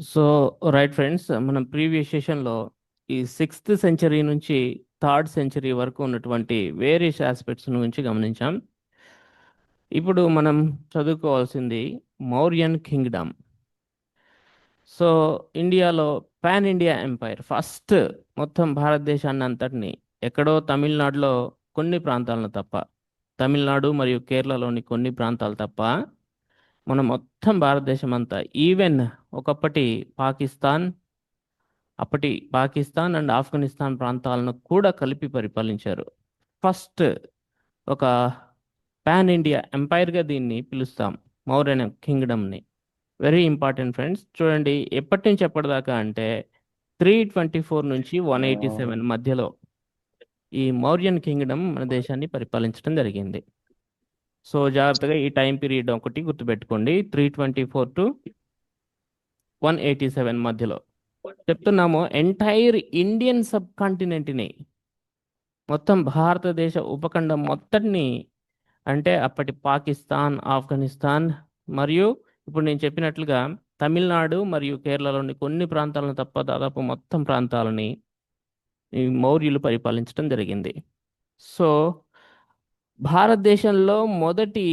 So right friends మనం previous సెషన్లో ఈ సిక్స్త్ సెంచరీ నుంచి థర్డ్ సెంచరీ వరకు ఉన్నటువంటి వేరియస్ ఆస్పెక్ట్స్ గురించి గమనించాం. ఇప్పుడు మనం చదువుకోవాల్సింది మౌర్యన్ కింగ్డమ్. సో ఇండియాలో పాన్ ఇండియా ఎంపైర్ ఫస్ట్ మొత్తం భారతదేశాన్ని అంతటిని ఎక్కడో తమిళనాడులో కొన్ని ప్రాంతాలను తప్ప తమిళనాడు మరియు కేరళలోని కొన్ని ప్రాంతాలు తప్ప మన మొత్తం భారతదేశం అంతా ఈవెన్ ఒకప్పటి పాకిస్తాన్ అప్పటి పాకిస్తాన్ అండ్ ఆఫ్ఘనిస్తాన్ ప్రాంతాలను కూడా కలిపి పరిపాలించారు. ఫస్ట్ ఒక పాన్ ఇండియా ఎంపైర్గా దీన్ని పిలుస్తాం మౌర్యన్ కింగ్డమ్ని. వెరీ ఇంపార్టెంట్ ఫ్రెండ్స్ చూడండి ఎప్పటి నుంచి ఎప్పటిదాకా అంటే త్రీ ట్వంటీ ఫోర్ నుంచి వన్ ఎయిటీ సెవెన్ మధ్యలో ఈ మౌర్యన్ కింగ్డమ్ మన దేశాన్ని పరిపాలించడం జరిగింది. సో జాగ్రత్తగా ఈ టైం పీరియడ్ ఒకటి గుర్తుపెట్టుకోండి. Three twenty four to one eighty seven మధ్యలో. చెప్తున్నాము ఎంటైర్ ఇండియన్ సబ్ కాంటినెంట్ని మొత్తం భారతదేశ ఉపఖండం మొత్తటిని అంటే అప్పటి పాకిస్తాన్ ఆఫ్ఘనిస్తాన్ మరియు ఇప్పుడు నేను చెప్పినట్లుగా తమిళనాడు మరియు కేరళలోని కొన్ని ప్రాంతాలను తప్ప దాదాపు మొత్తం ప్రాంతాలని ఈ మౌర్యులు పరిపాలించడం జరిగింది. సో భారతదేశంలో మొదటి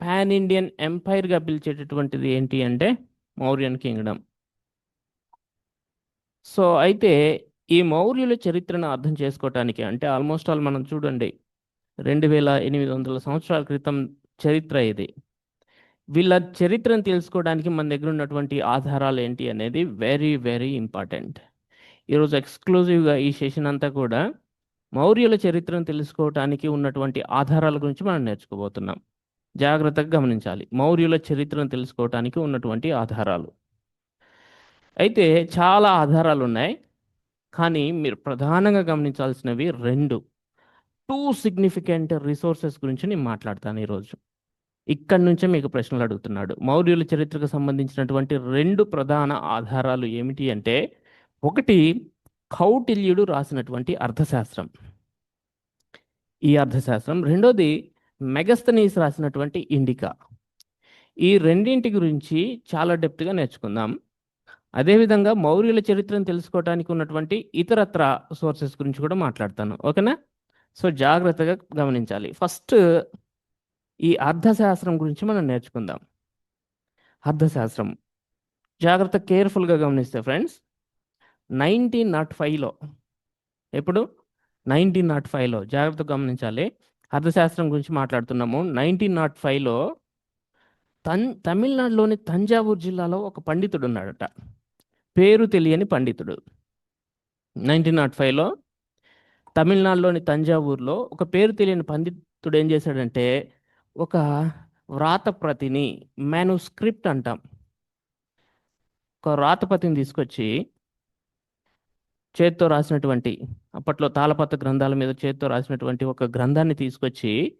పాన్ ఇండియన్ ఎంపైర్గా పిలిచేటటువంటిది ఏంటి అంటే మౌర్యన్ కింగ్డమ్. సో అయితే ఈ మౌర్యుల చరిత్రను అర్థం చేసుకోవటానికి అంటే ఆల్మోస్ట్ ఆల్ మనం చూడండి రెండు వేల ఎనిమిది వందల సంవత్సరాల క్రితం చరిత్ర ఇది. వీళ్ళ చరిత్రను తెలుసుకోవడానికి మన దగ్గర ఉన్నటువంటి ఆధారాలు ఏంటి అనేది వెరీ వెరీ ఇంపార్టెంట్ ఈరోజు ఎక్స్క్లూజివ్గా ఈ సెషన్ అంతా కూడా మౌర్యుల చరిత్రను తెలుసుకోవటానికి ఉన్నటువంటి ఆధారాల గురించి మనం నేర్చుకోబోతున్నాం. జాగ్రత్తగా గమనించాలి. మౌర్యుల చరిత్రను తెలుసుకోవటానికి ఉన్నటువంటి ఆధారాలు. అయితే చాలా ఆధారాలు ఉన్నాయి. కానీ మీరు ప్రధానంగా గమనించాల్సినవి రెండు. టూ సిగ్నిఫికెంట్ రిసోర్సెస్ గురించి నేను మాట్లాడతాను ఈరోజు. ఇక్కడి నుంచే మీకు ప్రశ్నలు అడుగుతున్నాడు. మౌర్యుల చరిత్రకు సంబంధించినటువంటి రెండు ప్రధాన ఆధారాలు ఏమిటి అంటే ఒకటి కౌటిల్యుడు రాసినటువంటి అర్థశాస్త్రం. ఈ అర్థశాస్త్రం. రెండోది మెగస్తనీస్ రాసినటువంటి ఇండికా. ఈ రెండింటి గురించి చాలా డెప్త్గా నేర్చుకుందాం. అదేవిధంగా మౌర్యుల చరిత్రను తెలుసుకోవడానికి ఉన్నటువంటి ఇతరత్ర సోర్సెస్ గురించి కూడా మాట్లాడతాను. ఓకేనా? సో జాగ్రత్తగా గమనించాలి. ఫస్ట్ ఈ అర్థశాస్త్రం గురించి మనం నేర్చుకుందాం. అర్థశాస్త్రం. జాగ్రత్త కేర్ఫుల్గా గమనిస్తే ఫ్రెండ్స్ నైన్టీన్ నాట్ ఫైవ్లో. ఎప్పుడు? నైన్టీన్ నాట్ ఫైవ్లో. జాగ్రత్త గమనించాలి. అర్థశాస్త్రం గురించి మాట్లాడుతున్నాము. నైన్టీన్ నాట్ ఫైవ్లో తన్ తమిళనాడులోని తంజావూరు జిల్లాలో ఒక పండితుడు ఉన్నాడట. పేరు తెలియని పండితుడు. నైన్టీన్ నాట్ ఫైవ్లో తమిళనాడులోని తంజావూరులో ఒక పేరు తెలియని పండితుడు ఏం చేశాడంటే ఒక వ్రాతప్రతిని మ్యానుస్క్రిప్ట్ అంటాం. ఒక వ్రాతప్రతిని తీసుకొచ్చి చేత్తో రాసినటువంటి అప్పట్లో తాళపత్ర గ్రంథాల మీద చేత్తో రాసినటువంటి ఒక గ్రంథాన్ని తీసుకొచ్చి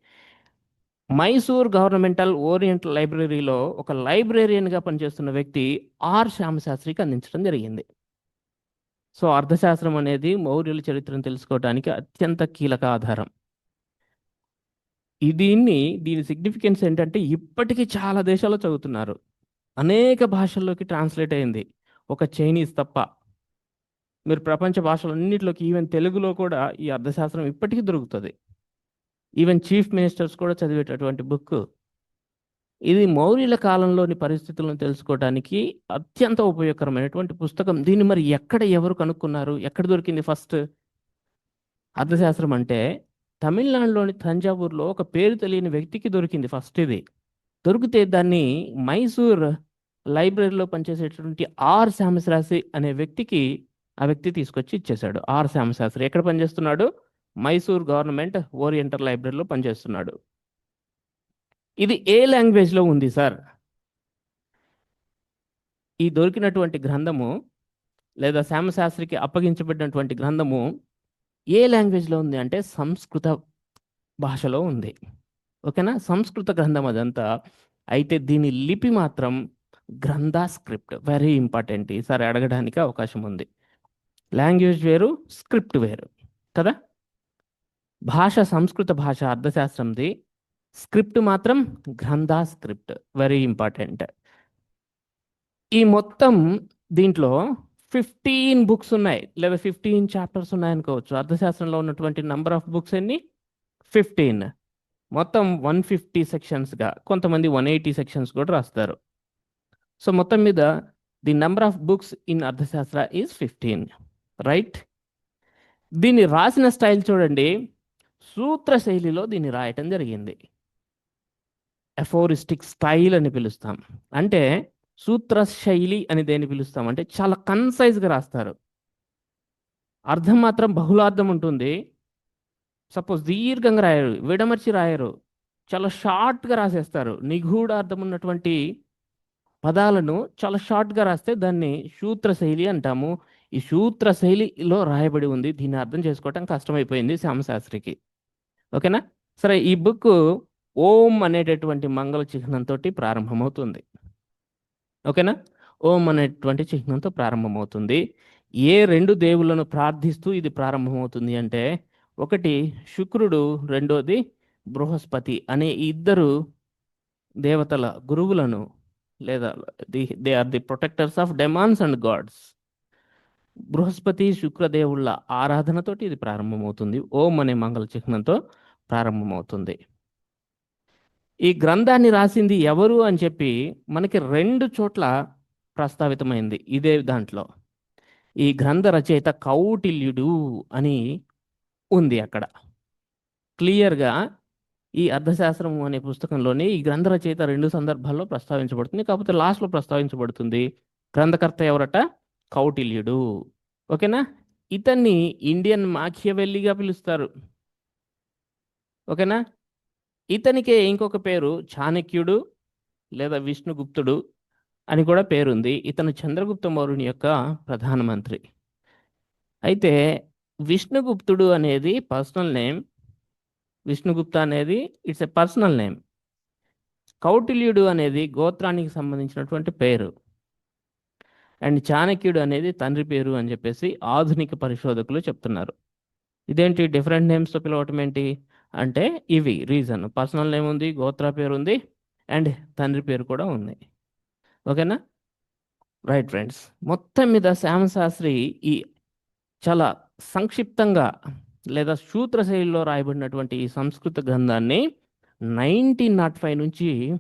మైసూర్ గవర్నమెంటల్ ఓరియంటల్ లైబ్రరీలో ఒక లైబ్రేరియన్గా పనిచేస్తున్న వ్యక్తి ఆర్ శ్యామశాస్త్రికి అందించడం జరిగింది. సో అర్థశాస్త్రం అనేది మౌర్యుల చరిత్రను తెలుసుకోవడానికి అత్యంత కీలక ఆధారం. దీన్ని దీని సిగ్నిఫికెన్స్ ఏంటంటే ఇప్పటికీ చాలా దేశాల్లో చదువుతున్నారు. అనేక భాషల్లోకి ట్రాన్స్లేట్ అయింది. ఒక చైనీస్ తప్ప. మీరు ప్రపంచ భాషలన్నింటిలోకి ఈవెన్ తెలుగులో కూడా ఈ అర్థశాస్త్రం ఇప్పటికీ దొరుకుతుంది. ఈవెన్ చీఫ్ మినిస్టర్స్ కూడా చదివేటటువంటి బుక్ ఇది మౌర్యుల కాలంలోని పరిస్థితులను తెలుసుకోవడానికి అత్యంత ఉపయోగకరమైనటువంటి పుస్తకం. దీన్ని మరి ఎక్కడ ఎవరు కనుక్కున్నారు? ఎక్కడ దొరికింది ఫస్ట్ అర్థశాస్త్రం అంటే తమిళనాడులోని తంజావూరులో ఒక పేరు తెలియని వ్యక్తికి దొరికింది ఫస్ట్ ఇది. దొరికితే దాన్ని మైసూర్ లైబ్రరీలో పనిచేసేటటువంటి ఆర్ శ్యామశాస్త్రి అనే వ్యక్తికి ఆ వ్యక్తి తీసుకొచ్చి ఇచ్చేశాడు. ఆర్ శ్యామశాస్త్రి ఎక్కడ పనిచేస్తున్నాడు? మైసూర్ గవర్నమెంట్ ఓరియంటల్ లైబ్రరీలో పనిచేస్తున్నాడు. ఇది ఏ లాంగ్వేజ్లో ఉంది సార్? ఈ దొరికినటువంటి గ్రంథము లేదా శ్యామశాస్త్రికి అప్పగించబడినటువంటి గ్రంథము ఏ లాంగ్వేజ్లో ఉంది అంటే సంస్కృత భాషలో ఉంది. ఓకేనా? సంస్కృత గ్రంథం అదంతా అయితే దీని లిపి మాత్రం గ్రంథ స్క్రిప్ట్ వెరీ ఇంపార్టెంట్. ఈసారి అడగడానికి అవకాశం ఉంది. లాంగ్వేజ్ వేరు స్క్రిప్ట్ వేరు కదా? భాష సంస్కృత భాష అర్థశాస్త్రంది. స్క్రిప్ట్ మాత్రం గ్రంథ స్క్రిప్ట్ వెరీ ఇంపార్టెంట్. ఈ మొత్తం దీంట్లో ఫిఫ్టీన్ బుక్స్ ఉన్నాయి లేదా ఫిఫ్టీన్ చాప్టర్స్ ఉన్నాయనుకోవచ్చు. అర్థశాస్త్రంలో ఉన్నటువంటి నంబర్ ఆఫ్ బుక్స్ ఎన్ని? ఫిఫ్టీన్. మొత్తం వన్ ఫిఫ్టీ సెక్షన్స్గా కొంతమంది వన్ ఎయిటీ సెక్షన్స్ కూడా రాస్తారు. సో మొత్తం మీద the number of books in Arthashastra is fifteen. Right దీన్ని రాసిన స్టైల్ చూడండి. సూత్ర శైలిలో దీన్ని రాయటం జరిగింది. ఎఫోరిస్టిక్ స్టైల్ అని పిలుస్తాం. అంటే సూత్ర శైలి అని దేన్ని పిలుస్తాం? అంటే చాలా కన్సైజ్గా రాస్తారు. అర్థం మాత్రం బహుళార్థం ఉంటుంది. సపోజ్ దీర్ఘంగా రాయరు విడమర్చి రాయరు చాలా షార్ట్గా రాసేస్తారు. నిగూఢ అర్థం ఉన్నటువంటి పదాలను చాలా షార్ట్గా రాస్తే దాన్ని సూత్ర శైలి అంటాము. ఈ సూత్ర శైలిలో రాయబడి ఉంది. దీన్ని అర్థం చేసుకోవటం కష్టమైపోయింది శ్యామశాస్త్రికి. ఓకేనా? సరే ఈ బుక్ ఓం అనేటటువంటి మంగళ చిహ్నంతో ప్రారంభమవుతుంది. ఓకేనా? ఓం అనేటువంటి చిహ్నంతో ప్రారంభమవుతుంది. ఏ రెండు దేవుళ్ళను ప్రార్థిస్తూ ఇది ప్రారంభమవుతుంది అంటే ఒకటి శుక్రుడు రెండోది బృహస్పతి అనే ఇద్దరు దేవతల గురువులను లేదా the they are the protectors of demons and gods Brihaspati శుక్రదేవుళ్ళ ఆరాధనతోటి ఇది ప్రారంభమవుతుంది. ఓం అనే మంగళ చిహ్నంతో ప్రారంభమవుతుంది. ఈ గ్రంథాన్ని రాసింది ఎవరు అని చెప్పి మనకి రెండు చోట్ల ప్రస్తావితమైంది ఇదే దాంట్లో. ఈ గ్రంథ రచయిత కౌటిల్యుడు అని ఉంది అక్కడ. క్లియర్గా ఈ అర్థశాస్త్రము అనే పుస్తకంలోని ఈ గ్రంథ రచయిత రెండు సందర్భాల్లో ప్రస్తావించబడుతుంది. కాకపోతే లాస్ట్లో ప్రస్తావించబడుతుంది. గ్రంథకర్త ఎవరట? కౌటిల్యుడు. ఓకేనా? ఇతన్ని ఇండియన్ మాఖ్యవెల్లిగా పిలుస్తారు. ఓకేనా? ఇతనికే ఇంకొక పేరు చాణక్యుడు లేదా విష్ణుగుప్తుడు అని కూడా పేరుంది. ఇతను చంద్రగుప్త మౌర్యుని యొక్క ప్రధానమంత్రి. అయితే విష్ణుగుప్తుడు అనేది పర్సనల్ నేమ్. విష్ణుగుప్త అనేది ఇట్స్ ఎ పర్సనల్ నేమ్. కౌటిల్యుడు అనేది గోత్రానికి సంబంధించినటువంటి పేరు. అండ్ చాణక్యుడు అనేది తండ్రి పేరు అని చెప్పేసి ఆధునిక పరిశోధకులు చెప్తున్నారు. ఇదేంటి? డిఫరెంట్ నేమ్స్తో పిలవటం ఏంటి? అంటే ఇవి రీజన్. పర్సనల్ నేమ్ ఉంది గోత్ర పేరు ఉంది అండ్ తండ్రి పేరు కూడా ఉంది. ఓకేనా? Right friends. మొత్తం మీద శ్యామశాస్త్రి ఈ చాలా సంక్షిప్తంగా లేదా సూత్ర శైలిలో రాయబడినటువంటి ఈ సంస్కృత గ్రంథాన్ని నైన్టీన్ నాట్ ఫైవ్ నుంచి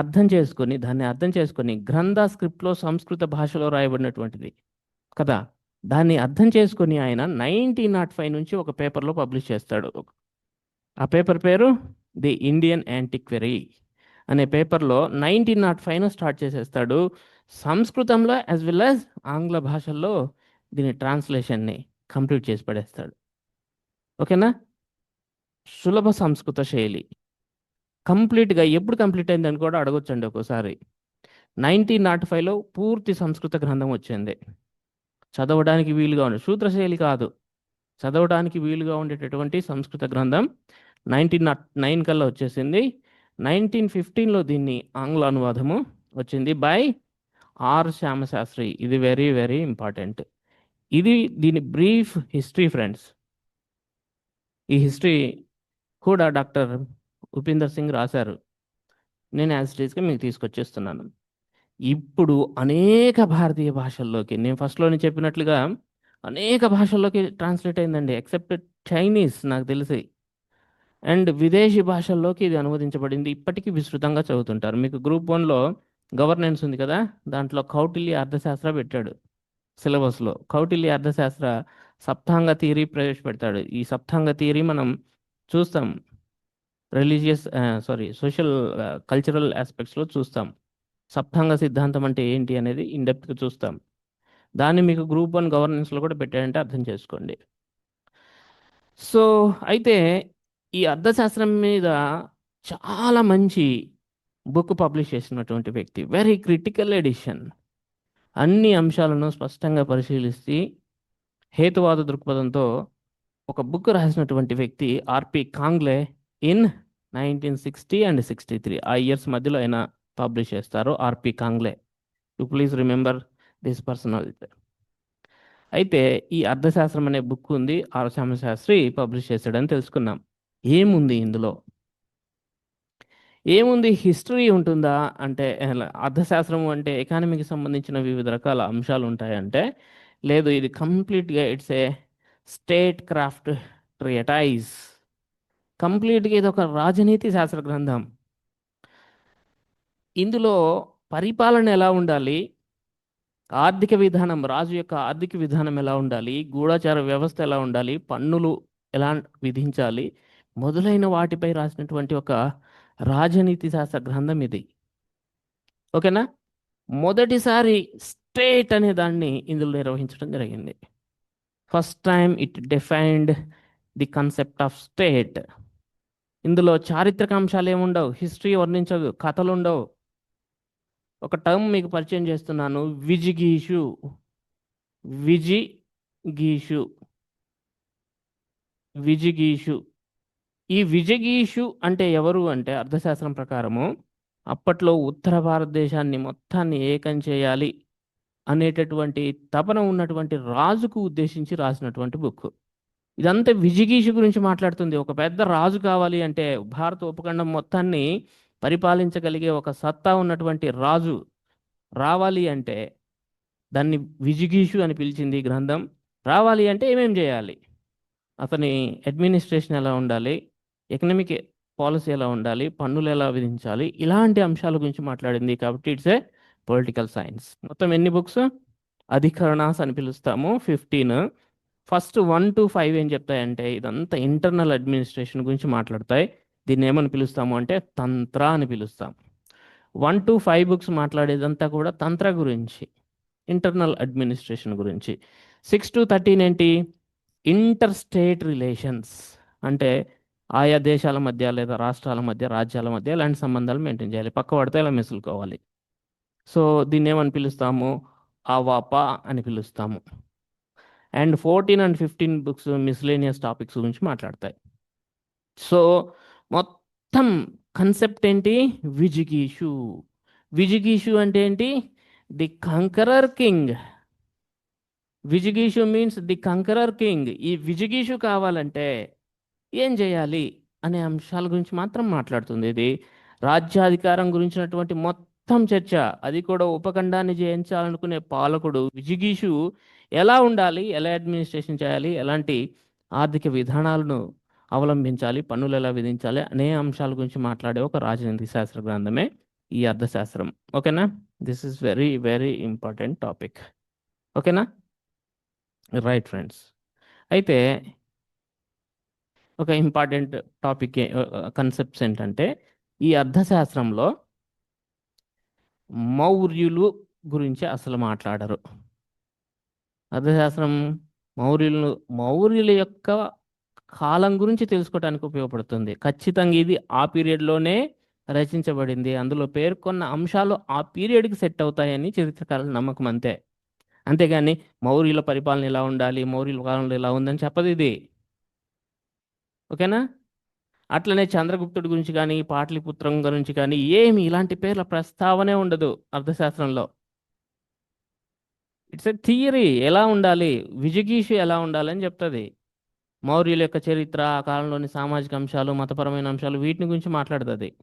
అర్థం చేసుకొని దాన్ని అర్థం చేసుకొని గ్రంథ స్క్రిప్ట్లో సంస్కృత భాషలో రాయబడినటువంటిది కదా? దాన్ని అర్థం చేసుకొని ఆయన నైన్టీన్ నాట్ ఫైవ్ నుంచి ఒక పేపర్లో పబ్లిష్ చేస్తాడు. ఆ పేపర్ పేరు ది ఇండియన్ యాంటిక్వరీ అనే పేపర్లో నైన్టీన్ నాట్ ఫైవ్ను స్టార్ట్ చేసేస్తాడు. సంస్కృతంలో యాజ్ వెల్ యాజ్ ఆంగ్ల భాషల్లో దీని ట్రాన్స్లేషన్ని కంప్లీట్ చేసి పడేస్తాడు. ఓకేనా? సులభ సంస్కృత శైలి. కంప్లీట్గా ఎప్పుడు కంప్లీట్ అయిందని కూడా అడగొచ్చండి ఒక్కోసారి. నైన్టీన్ నాట్ ఫైవ్లో పూర్తి సంస్కృత గ్రంథం వచ్చింది. చదవడానికి వీలుగా ఉండే సూత్రశైలి కాదు. చదవడానికి వీలుగా ఉండేటటువంటి సంస్కృత గ్రంథం నైన్టీన్ నాట్ నైన్ కల్లా వచ్చేసింది. నైన్టీన్ ఫిఫ్టీన్లో దీన్ని ఆంగ్ల అనువాదము వచ్చింది బై ఆర్ శ్యామశాస్త్రి. ఇది వెరీ వెరీ ఇంపార్టెంట్. ఇది దీని బ్రీఫ్ హిస్టరీ ఫ్రెండ్స్. ఈ హిస్టరీ కూడా డాక్టర్ ఉపేందర్ సింగ్ రాశారు. నేను యాజ్ టీజ్గా మీకు తీసుకొచ్చేస్తున్నాను. ఇప్పుడు అనేక భారతీయ భాషల్లోకి నేను ఫస్ట్లోనే చెప్పినట్లుగా అనేక భాషల్లోకి ట్రాన్స్లేట్ అయిందండి ఎక్సెప్ట్ చైనీస్ నాకు తెలిసి. అండ్ విదేశీ భాషల్లోకి ఇది అనువదించబడింది. ఇప్పటికీ విస్తృతంగా చదువుతుంటారు. మీకు గ్రూప్ వన్లో గవర్నెన్స్ ఉంది కదా దాంట్లో కౌటిల్య అర్థశాస్త్ర పెట్టాడు సిలబస్లో. కౌటిల్య అర్థశాస్త్ర సప్తాంగ థియరీ ప్రవేశపెడతాడు. ఈ సప్తాంగ థియరీ మనం చూస్తాం. రిలీజియస్ సారీ సోషల్ కల్చరల్ ఆస్పెక్ట్స్లో చూస్తాం. సప్తాంగ సిద్ధాంతం అంటే ఏంటి అనేది ఇన్డెప్త్గా చూస్తాం. దాన్ని మీకు గ్రూప్ వన్ గవర్నెన్స్లో కూడా పెట్టాడంటే అర్థం చేసుకోండి. సో అయితే ఈ అర్థశాస్త్రం మీద చాలా మంచి బుక్ పబ్లిష్ చేసినటువంటి వ్యక్తి. Very critical edition. అన్ని అంశాలను స్పష్టంగా పరిశీలిస్తే హేతువాద దృక్పథంతో ఒక బుక్ రాసినటువంటి వ్యక్తి RP Kangle in nineteen sixty and sixty three ఆ ఇయర్స్ మధ్యలో ఆయన పబ్లిష్ చేస్తారు RP Kangle. You please remember this personality అయితే ఈ అర్థశాస్త్రం అనే బుక్ ఉంది ఆర్ శాస్త్రి పబ్లిష్ చేశాడని తెలుసుకున్నాం. ఏముంది ఇందులో? ఏముంది? హిస్టరీ ఉంటుందా? అంటే అర్థశాస్త్రం అంటే ఎకానమీకి సంబంధించిన వివిధ రకాల అంశాలు ఉంటాయంటే లేదు ఇది కంప్లీట్గా it's a state craft treatise కంప్లీట్గా ఇది ఒక రాజనీతి శాస్త్ర గ్రంథం. ఇందులో పరిపాలన ఎలా ఉండాలి? ఆర్థిక విధానం రాజు యొక్క ఆర్థిక విధానం ఎలా ఉండాలి? గూఢచార వ్యవస్థ ఎలా ఉండాలి? పన్నులు ఎలా విధించాలి? మొదలైన వాటిపై రాసినటువంటి ఒక రాజనీతి శాస్త్ర గ్రంథం ఇది. ఓకేనా? మొదటిసారి స్టేట్ అనే దాన్ని ఇందులో నిర్వహించడం జరిగింది. First time it defined the concept of state. ఇందులో చారిత్రక అంశాలు ఏముండవు? హిస్టరీ వర్ణించదు. కథలు ఉండవు ఒక టర్మ్ మీకు పరిచయం చేస్తున్నాను. విజిగీషు. విజిగీషు. విజిగీషు. ఈ విజగీషు అంటే ఎవరు అంటే అర్థశాస్త్రం ప్రకారము అప్పట్లో ఉత్తర భారతదేశాన్ని మొత్తాన్ని ఏకం చేయాలి అనేటటువంటి తపన ఉన్నటువంటి రాజుకు ఉద్దేశించి రాసినటువంటి బుక్ ఇదంతా విజిగీషు గురించి మాట్లాడుతుంది. ఒక పెద్ద రాజు కావాలి అంటే భారత ఉపఖండం మొత్తాన్ని పరిపాలించగలిగే ఒక సత్తా ఉన్నటువంటి రాజు రావాలి అంటే దాన్ని విజిగీషు అని పిలిచింది గ్రంథం. రావాలి అంటే ఏమేం చేయాలి? అతని అడ్మినిస్ట్రేషన్ ఎలా ఉండాలి? ఎకనామిక్ పాలసీ ఎలా ఉండాలి? పన్నులు ఎలా విధించాలి? ఇలాంటి అంశాల గురించి మాట్లాడింది కాబట్టి ఇట్స్ ఏ పొలిటికల్ సైన్స్ మొత్తం ఎన్ని బుక్స్ అధికరణాస్ అని పిలుస్తాము. Fifteen first one to five ఏం చెప్తాయంటే ఇదంతా ఇంటర్నల్ అడ్మినిస్ట్రేషన్ గురించి మాట్లాడతాయి. దీన్ని ఏమని పిలుస్తాము అంటే తంత్ర అని పిలుస్తాం. వన్ టు ఫైవ్ బుక్స్ మాట్లాడేదంతా కూడా తంత్ర గురించి ఇంటర్నల్ అడ్మినిస్ట్రేషన్ గురించి. సిక్స్ టు థర్టీన్ ఏంటి? Inter state relations. అంటే ఆయా దేశాల మధ్య లేదా రాష్ట్రాల మధ్య రాజ్యాల మధ్య ఇలాంటి సంబంధాలు మెయింటైన్ చేయాలి? పక్క పడితే ఎలా మిసులుకోవాలి? సో దీన్ని ఏమని పిలుస్తాము? అవాపా అని పిలుస్తాము. And fourteen and fifteen books miscellaneous topics గురించి మాట్లాడతాయి. సో మొత్తం కన్సెప్ట్ ఏంటి? విజిగీషు. విజిగీషు అంటే ఏంటి? The conqueror king. విజిగీషు means the conqueror king. ఈ విజిగీషు కావాలంటే ఏం చేయాలి అనే అంశాల గురించి మాత్రం మాట్లాడుతుంది ఇది. రాజ్యాధికారం గురించినటువంటి మొత్తం చర్చ. అది కూడా ఉపఖండాన్ని జయించాలనుకునే పాలకుడు విజిగీషు ఎలా ఉండాలి? ఎలా అడ్మినిస్ట్రేషన్ చేయాలి? ఎలాంటి ఆర్థిక విధానాలను అవలంబించాలి? పన్నులు ఎలా విధించాలి? అనే అంశాల గురించి మాట్లాడే ఒక రాజనీతి శాస్త్ర గ్రంథమే ఈ అర్థశాస్త్రం ఓకేనా? This is very very important topic ఓకేనా? రైట్ ఫ్రెండ్స్ అయితే ఒక ఇంపార్టెంట్ టాపిక్ కన్సెప్ట్స్ ఏంటంటే ఈ అర్థశాస్త్రంలో మౌర్యులు గురించి అసలు మాట్లాడరు. అర్థశాస్త్రం మౌర్యులు మౌర్యుల యొక్క కాలం గురించి తెలుసుకోవడానికి ఉపయోగపడుతుంది. ఖచ్చితంగా ఇది ఆ పీరియడ్లోనే రచించబడింది. అందులో పేర్కొన్న అంశాలు ఆ పీరియడ్కి సెట్ అవుతాయని చరిత్రకారుల నమ్మకం అంతే. అంతేగాని మౌర్యుల పరిపాలన ఎలా ఉండాలి మౌర్యుల కాలంలో ఎలా ఉందని చెప్పదు ఇది. ఓకేనా? అట్లనే చంద్రగుప్తుడి గురించి కానీ పాటలిపుత్రం గురించి కానీ ఏమి ఇలాంటి పేర్ల ప్రస్తావనే ఉండదు అర్థశాస్త్రంలో. ఇట్స్ ఎ థియరీ ఎలా ఉండాలి? విజిగీషు ఎలా ఉండాలని చెప్తుంది. మౌర్యుల యొక్క చరిత్ర ఆ కాలంలోని సామాజిక అంశాలు మతపరమైన అంశాలు వీటిని గురించి మాట్లాడుతుంది.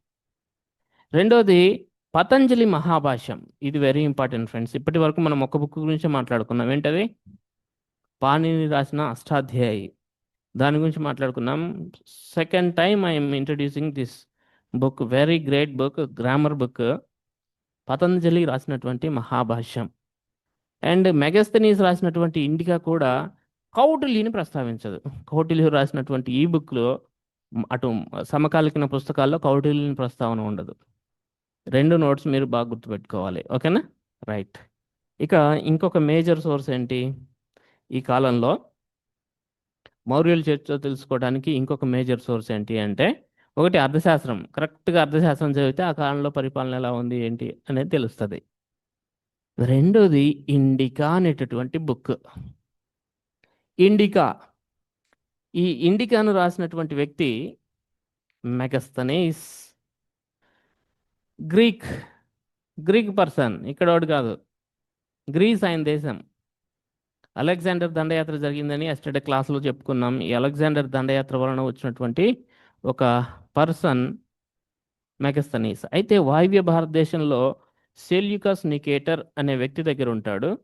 రెండోది పతంజలి మహాభాష్యం. ఇది వెరీ ఇంపార్టెంట్ ఫ్రెండ్స్ ఇప్పటి వరకు మనం ఒక బుక్ గురించి మాట్లాడుకున్నాం. ఏంటది? పాణిని రాసిన అష్టాధ్యాయి. దాని గురించి మాట్లాడుకున్నాం. Second time I'm introducing this book very great book grammar book Patanjali రాసినటువంటి మహాభాష్యం. అండ్ మెగస్తనీస్ రాసినటువంటి ఇండికా కూడా కౌటిల్యుని ప్రస్తావించదు. కౌటిల్యు రాసినటువంటి ఈ బుక్లో అటు సమకాలీన పుస్తకాల్లో కౌటిల్యుని ప్రస్తావన ఉండదు. రెండు నోట్స్ మీరు బాగా గుర్తుపెట్టుకోవాలి. ఓకేనా? రైట్ ఇక ఇంకొక మేజర్ సోర్స్ ఏంటి? ఈ కాలంలో మౌర్యుల చర్చ తెలుసుకోవడానికి ఇంకొక మేజర్ సోర్స్ ఏంటి అంటే ఒకటి అర్థశాస్త్రం. కరెక్ట్గా అర్థశాస్త్రం చదివితే ఆ కాలంలో పరిపాలన ఎలా ఉంది ఏంటి అనేది తెలుస్తుంది. రెండోది ఇండికా అనేటటువంటి బుక్. ఇండికా. ఈ ఇండికాను రాసినటువంటి వ్యక్తి మెగస్తనీస్. గ్రీక్. Greek person. ఇక్కడ ఒకటి కాదు. గ్రీస్ ఆయన దేశం. అలెగ్జాండర్ దండయాత్ర జరిగిందని ఎస్టర్డే క్లాస్లో చెప్పుకున్నాం. ఈ అలెగ్జాండర్ దండయాత్ర వలన వచ్చినటువంటి ఒక పర్సన్ మెగస్తనీస్. అయితే వాయువ్య భారతదేశంలో సెల్యుకస్ నికేటర్ అనే వ్యక్తి దగ్గర ఉంటాడు.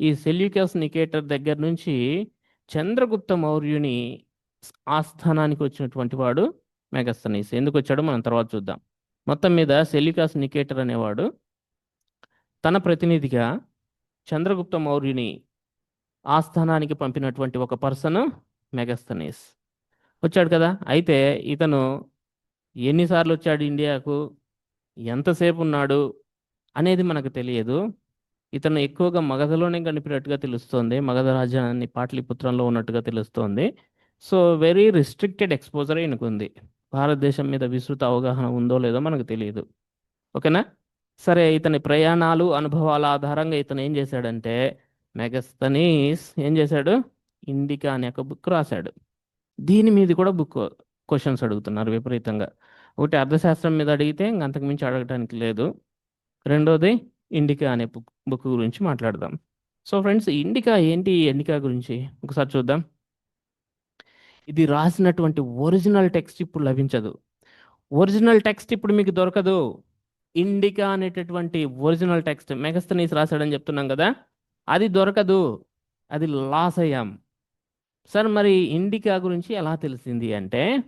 ఈ సెల్యుకస్ నికేటర్ దగ్గర నుంచి చంద్రగుప్త మౌర్యుని ఆస్థానానికి వచ్చినటువంటి వాడు మెగస్తనీస్ ఎందుకు వచ్చాడో మనం తర్వాత చూద్దాం. మొత్తం మీద సెల్యుకాస్ నికేటర్ అనేవాడు తన ప్రతినిధిగా చంద్రగుప్త మౌర్యుని ఆస్థానానికి పంపినటువంటి ఒక పర్సన్ మెగస్తనీస్ వచ్చాడు కదా. అయితే ఇతను ఎన్నిసార్లు వచ్చాడు ఇండియాకు? ఎంతసేపు ఉన్నాడు? అనేది మనకు తెలియదు. ఇతను ఎక్కువగా మగధలోనే గడిపినట్టుగా తెలుస్తోంది. మగధ రాజ్యాన్ని పాటలీపుత్రంలో ఉన్నట్టుగా తెలుస్తోంది. సో వెరీ రిస్ట్రిక్టెడ్ ఎక్స్పోజర్ ఈయనకుంది. భారతదేశం మీద విస్తృత అవగాహన ఉందో లేదో మనకు తెలియదు. ఓకేనా? సరే ఇతని ప్రయాణాలు అనుభవాల ఆధారంగా ఇతను ఏం చేశాడంటే మెగస్తనీస్ ఏం చేశాడు? ఇండికా అనే ఒక బుక్ రాశాడు. దీని మీద కూడా బుక్ క్వశ్చన్స్ అడుగుతున్నారు విపరీతంగా. ఒకటి అర్థశాస్త్రం మీద అడిగితే ఇంక అంతకుమించి అడగటానికి అడగడానికి లేదు. రెండోది ఇండికా అనే బుక్ బుక్ గురించి మాట్లాడదాం. సో ఫ్రెండ్స్ ఇండికా ఏంటి ఇండికా గురించి ఒకసారి చూద్దాం. ఇది రాసినటువంటి ఒరిజినల్ టెక్స్ట్ ఇప్పుడు లభించదు. ఒరిజినల్ టెక్స్ట్ ఇప్పుడు మీకు దొరకదు. ఇండికా అనేటటువంటి ఒరిజినల్ టెక్స్ట్. మెగస్తనీస్ రాశాడని చెప్తున్నాం కదా అది దొరకదు. అది లాస్ అయ్యాం. సార్ మరి ఇండికా గురించి ఎలా తెలిసింది అంటే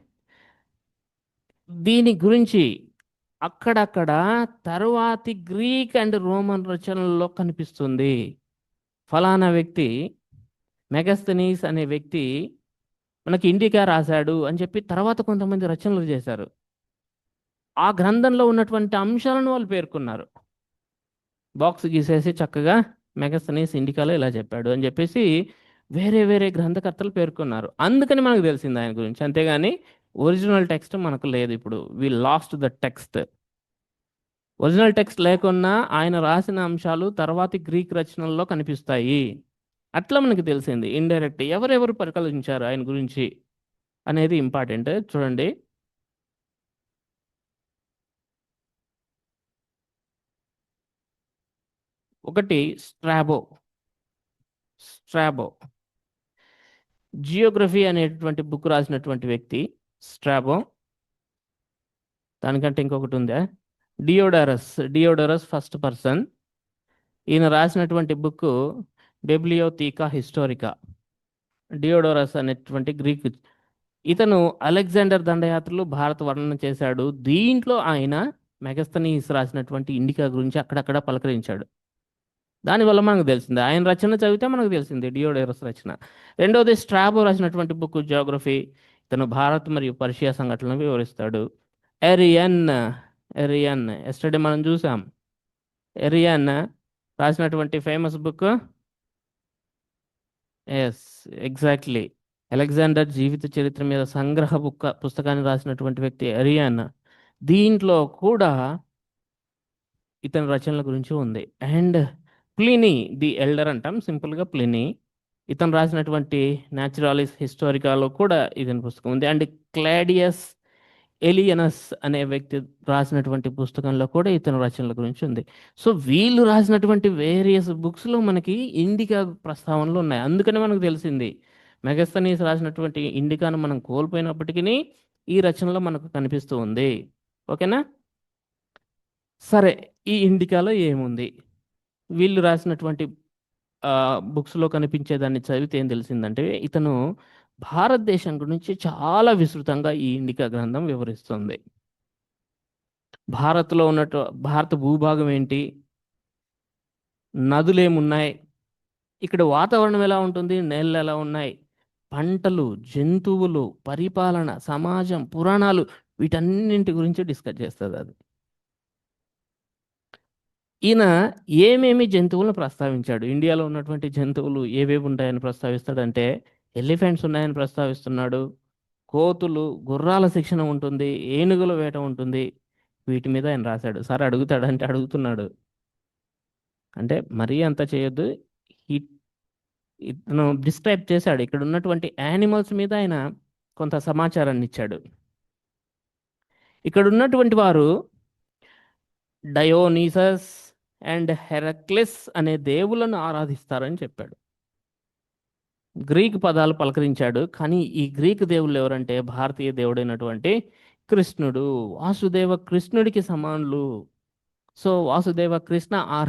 దీని గురించి అక్కడక్కడ తరువాతి గ్రీక్ అండ్ రోమన్ రచనల్లో కనిపిస్తుంది. ఫలానా వ్యక్తి మెగస్తనీస్ అనే వ్యక్తి మనకి ఇండికా రాశాడు అని చెప్పి తర్వాత కొంతమంది రచనలు చేశారు. ఆ గ్రంథంలో ఉన్నటువంటి అంశాలను వాళ్ళు పేర్కొన్నారు. బాక్స్ గీసేసి చక్కగా మెగస్తనీస్ ఇండికాలో ఇలా చెప్పాడు అని చెప్పేసి వేరే వేరే గ్రంథకర్తలు పేర్కొన్నారు. అందుకని మనకు తెలిసింది ఆయన గురించి. అంతేగాని ఒరిజినల్ టెక్స్ట్ మనకు లేదు ఇప్పుడు. We lost the text original text లేకున్నా ఆయన రాసిన అంశాలు తర్వాతి గ్రీక్ రచనల్లో కనిపిస్తాయి. అట్లా మనకి తెలిసింది. ఇండైరెక్ట్ ఎవరెవరు పరికలించారు ఆయన గురించి అనేది ఇంపార్టెంట్ చూడండి. ఒకటి స్ట్రాబో స్ట్రాబో జియోగ్రఫీ అనేటువంటి బుక్ రాసినటువంటి వ్యక్తి స్ట్రాబో. దానికంటే ఇంకొకటి ఉందా? డియోడరస్. Diodorus first person. ఈయన రాసినటువంటి బుక్ బెబ్లియోతీకా హిస్టోరికా. డియోడోరస్ అనేటువంటి గ్రీక్. ఇతను అలెగ్జాండర్ దండయాత్రలు భారత వర్ణన చేశాడు. దీంట్లో ఆయన మెగస్తనీస్ రాసినటువంటి ఇండికా గురించి అక్కడక్కడ పలకరించాడు. దానివల్ల మనకు తెలిసింది. ఆయన రచన చదివితే మనకు తెలిసింది డియోడోరస్ రచన. రెండవది స్ట్రాబో రాసినటువంటి బుక్ జియోగ్రఫీ తను భారత్ మరియు పర్షియా సంఘటనలు వివరిస్తాడు. ఎరియన్ ఎరియన్ ఎస్టర్డే మనం చూసాం. ఎరియన్ రాసినటువంటి famous book yes exactly Alexander జీవిత చరిత్ర మీద సంగ్రహ బుక్ పుస్తకాన్ని రాసినటువంటి వ్యక్తి ఎరియాన్. దీంట్లో కూడా ఇతని రచనల గురించి ఉంది. అండ్ ప్లినీ ది ఎల్డర్ అంటాం సింపుల్గా ప్లినీ ఇతను రాసినటువంటి న్యాచురాలిస్ హిస్టారికాలో కూడా ఇతని పుస్తకం ఉంది. అండ్ క్లాడియస్ ఎలియనస్ అనే వ్యక్తి రాసినటువంటి పుస్తకంలో కూడా ఇతని రచనల గురించి ఉంది. సో వీళ్ళు రాసినటువంటి వేరియస్ బుక్స్లో మనకి ఇండికా ప్రస్తావనలు ఉన్నాయి. అందుకని మనకు తెలిసింది. మెగస్తనీస్ రాసినటువంటి ఇండికాను మనం కోల్పోయినప్పటికీ ఈ రచనలో మనకు కనిపిస్తూ ఉంది. ఓకేనా? సరే ఈ ఇండికాలో ఏముంది? వీళ్ళు రాసినటువంటి బుక్స్లో కనిపించేదాన్ని చదివితే ఏం తెలిసిందంటే ఇతను భారతదేశం గురించి చాలా విస్తృతంగా ఈ ఇండికా గ్రంథం వివరిస్తుంది. భారత్లో ఉన్నట్టు భారత భూభాగం ఏంటి? నదులేమున్నాయి? ఇక్కడ వాతావరణం ఎలా ఉంటుంది? నేలలు ఎలా ఉన్నాయి? పంటలు జంతువులు పరిపాలన సమాజం పురాణాలు వీటన్నింటి గురించి డిస్కస్ చేస్తుంది అది. ఈయన ఏమేమి జంతువులను ప్రస్తావించాడు? ఇండియాలో ఉన్నటువంటి జంతువులు ఏవేవి ఉంటాయని ప్రస్తావిస్తాడంటే ఎలిఫెంట్స్ ఉన్నాయని ప్రస్తావిస్తున్నాడు. కోతులు గుర్రాల శిక్షణ ఉంటుంది. ఏనుగుల వేట ఉంటుంది. వీటి మీద ఆయన రాశాడు. సార్ అడుగుతాడంటే అడుగుతున్నాడు. అంటే మరీ అంత చేయొద్దు. ఈ- ఇతను డిస్క్రైబ్ చేశాడు. ఇక్కడ ఉన్నటువంటి యానిమల్స్ మీద ఆయన కొంత సమాచారాన్ని ఇచ్చాడు. ఇక్కడ ఉన్నటువంటి వారు డయోనీసస్ అండ్ హెరక్లెస్ అనే దేవులను ఆరాధిస్తారని చెప్పాడు. గ్రీక్ పదాలు పలకరించాడు. కానీ ఈ గ్రీక్ దేవుళ్ళు ఎవరంటే భారతీయ దేవుడైనటువంటి కృష్ణుడు. వాసుదేవ కృష్ణుడికి సమానులు. సో వాసుదేవ కృష్ణ ఆరా